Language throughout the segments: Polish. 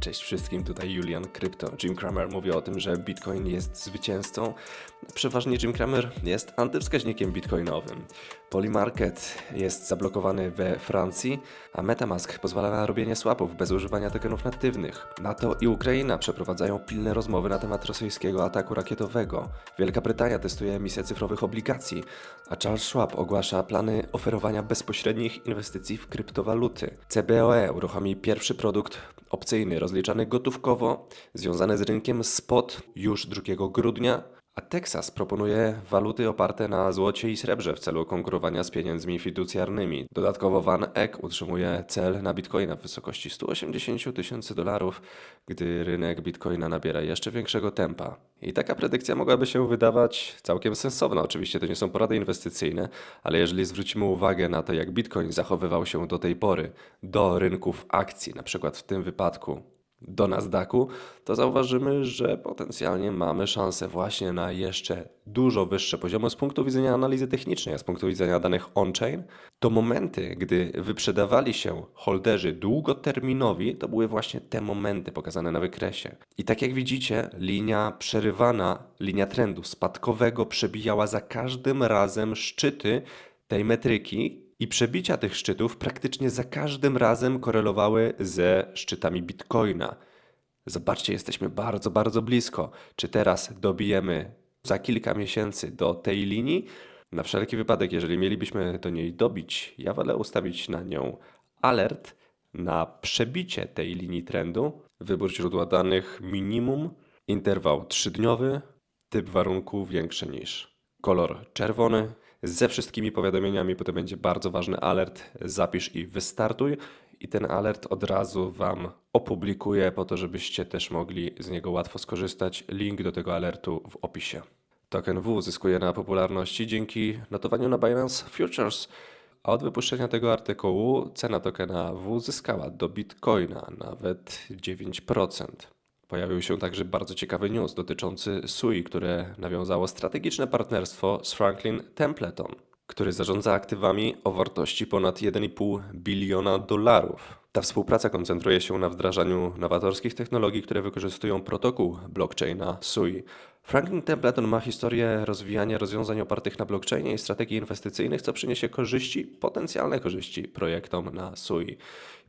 Cześć wszystkim, tutaj Julian Krypto. Jim Cramer mówi o tym, że Bitcoin jest zwycięzcą. Przeważnie Jim Cramer jest antywskaźnikiem bitcoinowym. Polymarket jest zablokowany we Francji, a Metamask pozwala na robienie swapów bez używania tokenów natywnych. NATO i Ukraina przeprowadzają pilne rozmowy na temat rosyjskiego ataku rakietowego. Wielka Brytania testuje emisję cyfrowych obligacji, a Charles Schwab ogłasza plany oferowania bezpośrednich inwestycji w kryptowaluty. CBOE uruchomi pierwszy produkt opcyjny rozliczany gotówkowo, związany z rynkiem spot już 2 grudnia, a Texas proponuje waluty oparte na złocie i srebrze w celu konkurowania z pieniędzmi fiducjarnymi. Dodatkowo Van Eck utrzymuje cel na bitcoina w wysokości 180 tysięcy dolarów, gdy rynek bitcoina nabiera jeszcze większego tempa. I taka predykcja mogłaby się wydawać całkiem sensowna. Oczywiście to nie są porady inwestycyjne, ale jeżeli zwrócimy uwagę na to, jak bitcoin zachowywał się do tej pory do rynków akcji, na przykład w tym wypadku do Nasdaqu, to zauważymy, że potencjalnie mamy szansę właśnie na jeszcze dużo wyższe poziomy z punktu widzenia analizy technicznej, a z punktu widzenia danych on-chain, to momenty, gdy wyprzedawali się holderzy długoterminowi, to były właśnie te momenty pokazane na wykresie. I tak jak widzicie, linia przerywana, linia trendu spadkowego przebijała za każdym razem szczyty tej metryki, i przebicia tych szczytów praktycznie za każdym razem korelowały ze szczytami Bitcoina. Zobaczcie, jesteśmy bardzo, bardzo blisko. Czy teraz dobijemy za kilka miesięcy do tej linii? Na wszelki wypadek, jeżeli mielibyśmy do niej dobić, ja wolę ustawić na nią alert na przebicie tej linii trendu. Wybór źródła danych minimum, interwał trzydniowy, typ warunku większy niż kolor czerwony. Ze wszystkimi powiadomieniami, potem będzie bardzo ważny alert. Zapisz i wystartuj. I ten alert od razu Wam opublikuję, po to, żebyście też mogli z niego łatwo skorzystać. Link do tego alertu w opisie. Token W zyskuje na popularności dzięki notowaniu na Binance Futures. A od wypuszczenia tego artykułu cena tokena W zyskała do Bitcoina nawet 9%. Pojawił się także bardzo ciekawy news dotyczący SUI, które nawiązało strategiczne partnerstwo z Franklin Templeton, który zarządza aktywami o wartości ponad 1,5 biliona dolarów. Ta współpraca koncentruje się na wdrażaniu nowatorskich technologii, które wykorzystują protokół blockchaina SUI. Franklin Templeton ma historię rozwijania rozwiązań opartych na blockchainie i strategii inwestycyjnych, co przyniesie korzyści, potencjalne korzyści projektom na SUI.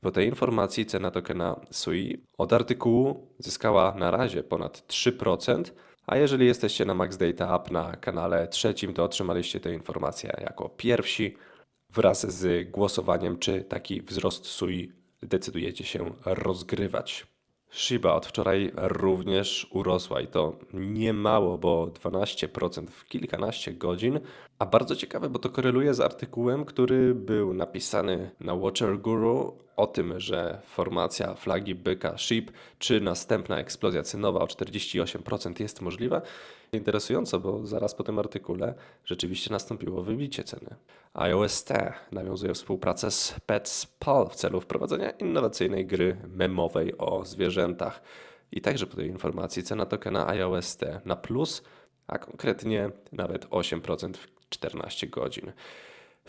Po tej informacji cena tokena SUI od artykułu zyskała na razie ponad 3%, a jeżeli jesteście na Max Data App na kanale trzecim, to otrzymaliście tę informację jako pierwsi wraz z głosowaniem, czy taki wzrost SUI decydujecie się rozgrywać. Shiba od wczoraj również urosła i to nie mało, bo 12% w kilkanaście godzin. A bardzo ciekawe, bo to koreluje z artykułem, który był napisany na Watcher Guru o tym, że formacja flagi byka SHIB, czy następna eksplozja cenowa o 48% jest możliwa. Interesująco, bo zaraz po tym artykule rzeczywiście nastąpiło wybicie ceny. iOS T nawiązuje współpracę z PetSpal w celu wprowadzenia innowacyjnej gry memowej o zwierzętach. I także po tej informacji cena tokena iOS T na plus, a konkretnie nawet 8% w 14 godzin.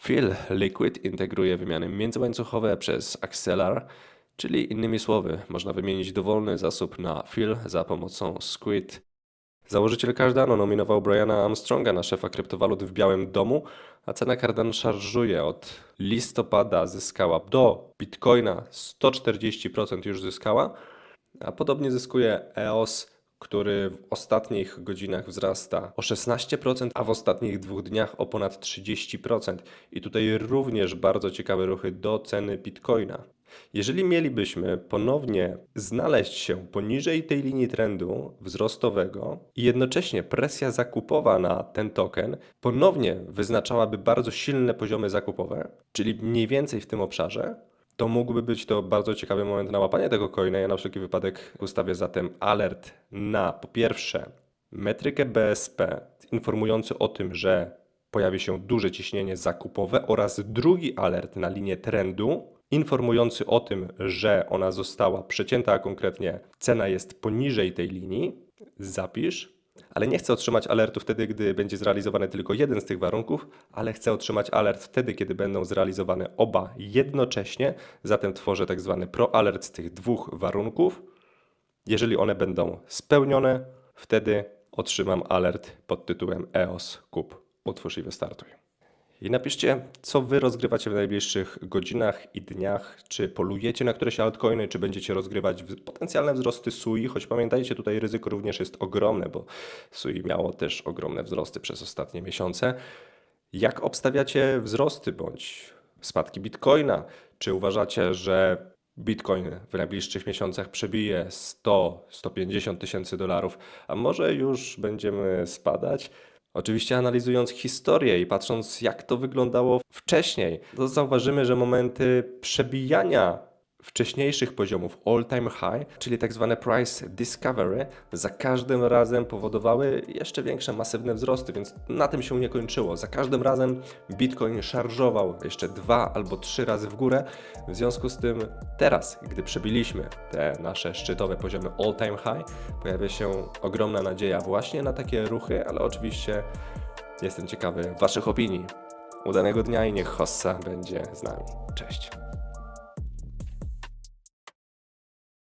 Phil Liquid integruje wymiany międzyłańcuchowe przez Axelar, czyli innymi słowy, można wymienić dowolny zasób na Phil za pomocą Squid. Założyciel Cardano nominował Briana Armstronga na szefa kryptowalut w Białym Domu, a cena Cardano szarżuje od listopada zyskała do Bitcoina 140% już zyskała, a podobnie zyskuje EOS który w ostatnich godzinach wzrasta o 16%, a w ostatnich dwóch dniach o ponad 30%. I tutaj również bardzo ciekawe ruchy do ceny Bitcoina. Jeżeli mielibyśmy ponownie znaleźć się poniżej tej linii trendu wzrostowego i jednocześnie presja zakupowa na ten token ponownie wyznaczałaby bardzo silne poziomy zakupowe, czyli mniej więcej w tym obszarze, to mógłby być to bardzo ciekawy moment na łapanie tego coina. Ja na wszelki wypadek ustawię zatem alert na po pierwsze metrykę BSP informujący o tym, że pojawi się duże ciśnienie zakupowe oraz drugi alert na linię trendu informujący o tym, że ona została przecięta, a konkretnie cena jest poniżej tej linii. Zapisz ale nie chcę otrzymać alertu wtedy, gdy będzie zrealizowany tylko jeden z tych warunków, ale chcę otrzymać alert wtedy, kiedy będą zrealizowane oba jednocześnie. Zatem tworzę tak zwany pro alert z tych dwóch warunków. Jeżeli one będą spełnione, wtedy otrzymam alert pod tytułem EOS kup, utwórz i wystartuj. I napiszcie, co wy rozgrywacie w najbliższych godzinach i dniach. Czy polujecie na któreś altcoiny, czy będziecie rozgrywać potencjalne wzrosty SUI, choć pamiętajcie, tutaj ryzyko również jest ogromne, bo SUI miało też ogromne wzrosty przez ostatnie miesiące. Jak obstawiacie wzrosty bądź spadki Bitcoina? Czy uważacie, że Bitcoin w najbliższych miesiącach przebije 100-150 tysięcy dolarów, a może już będziemy spadać? Oczywiście analizując historię i patrząc jak to wyglądało wcześniej, to zauważymy, że momenty przebijania wcześniejszych poziomów all-time high, czyli tak zwane price discovery, za każdym razem powodowały jeszcze większe masywne wzrosty, więc na tym się nie kończyło. Za każdym razem Bitcoin szarżował jeszcze dwa albo trzy razy w górę. W związku z tym teraz, gdy przebiliśmy te nasze szczytowe poziomy all-time high, pojawia się ogromna nadzieja właśnie na takie ruchy, ale oczywiście jestem ciekawy Waszych opinii. Udanego dnia i niech Hossa będzie z nami. Cześć.